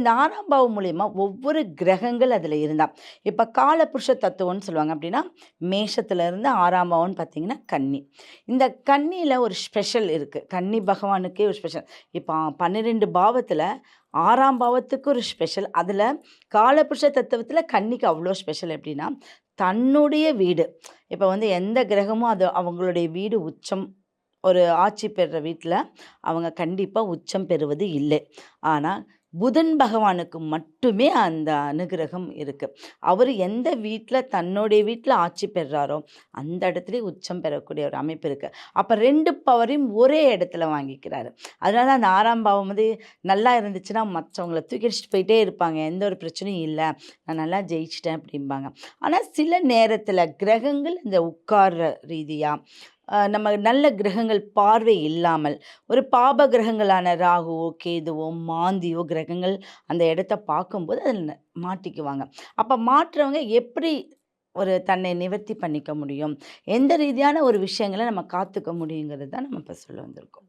இந்த ஆறாம் பாவம் ஒவ்வொரு கிரகங்கள் அதில் இருந்தால் இப்போ காலபுருஷ தத்துவம்னு சொல்லுவாங்க அப்படின்னா மேஷத்தில் இருந்து ஆறாம் பாவம்னு பார்த்தீங்கன்னா கன்னி. இந்த கன்னியில் ஒரு ஸ்பெஷல் இருக்குது கன்னி பகவானுக்கே ஒரு ஸ்பெஷல் இப்போ பன்னிரெண்டு பாவத்தில் ஆறாம் பாவத்துக்கு ஒரு ஸ்பெஷல் அதில் காலபுருஷ தத்துவத்தில் கன்னிக்கு அவ்வளோ ஸ்பெஷல் எப்படின்னா தன்னுடைய வீடு. இப்போ வந்து எந்த கிரகமும் அது அவங்களுடைய வீடு உச்சம் ஒரு ஆட்சி பெறுற வீட்டில் அவங்க கண்டிப்பாக உச்சம் பெறுவது இல்லை. ஆனால் புதன் பகவானுக்கு மட்டுமே அந்த அனுகிரகம் இருக்குது அவர் எந்த வீட்டில் தன்னுடைய வீட்டில் ஆட்சி பெறாரோ அந்த இடத்துலயே உச்சம் பெறக்கூடிய ஒரு அமைப்பு இருக்குது அப்போ ரெண்டு பவரையும் ஒரே இடத்துல வாங்கிக்கிறாரு. அதனால அந்த ஆறாம் பாவம் வந்து நல்லா இருந்துச்சுன்னா மற்றவங்கள தூக்கி அடிச்சுட்டு போயிட்டே இருப்பாங்க. எந்த ஒரு பிரச்சனையும் இல்லை. நான் நல்லா ஜெயிச்சிட்டேன் அப்படிம்பாங்க. ஆனால் சில நேரத்தில் கிரகங்கள் இந்த உட்கார்ற ரீதியாக நம்ம நல்ல கிரகங்கள் பார்வை இல்லாமல் ஒரு பாப கிரகங்களான ராகுவோ கேதுவோ மாந்தியோ கிரகங்கள் அந்த இடத்த பார்க்கும்போது அதில் மாட்டிக்குவாங்க. அப்போ மாற்றுறவங்க எப்படி ஒரு தன்னை நிவர்த்தி பண்ணிக்க முடியும்? எந்த ரீதியான ஒரு விஷயங்களை நம்ம காத்துக்க முடியுங்கிறது தான் நம்ம இப்போ சொல்ல வந்திருக்கோம்.